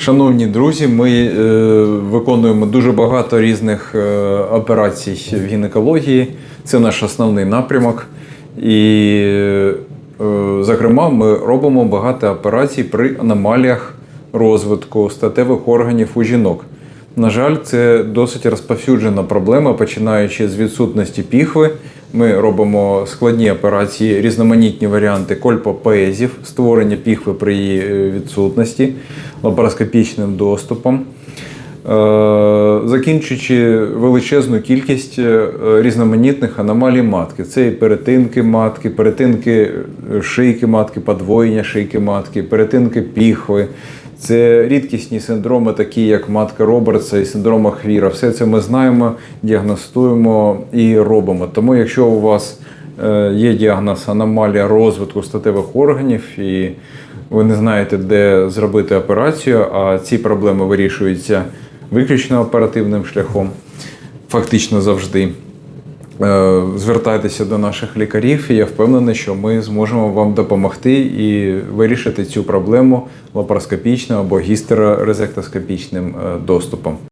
Шановні друзі, ми е, виконуємо дуже багато різних е, операцій в гінекології. Це наш основний напрямок. І, е, зокрема, ми робимо багато операцій при аномаліях розвитку статевих органів у жінок. На жаль, це досить розповсюджена проблема, починаючи з відсутності піхви. Ми робимо складні операції, різноманітні варіанти кольпопезів, створення піхви при її е, відсутності, лапароскопічним доступом. Е, Закінчуючи величезну кількість е, різноманітних аномалій матки. Це і перетинки матки, перетинки шийки матки, подвоєння шийки матки, перетинки піхви. Це рідкісні синдроми, такі як матка Робертса і синдром Ахвіра. Все це ми знаємо, діагностуємо і робимо. Тому, якщо у вас е, є діагноз аномалія розвитку статевих органів і ви не знаєте, де зробити операцію, а ці проблеми вирішуються виключно оперативним шляхом, фактично завжди. Е, Звертайтеся до наших лікарів, і я впевнений, що ми зможемо вам допомогти і вирішити цю проблему лапароскопічним або гістерорезектоскопічним е, доступом.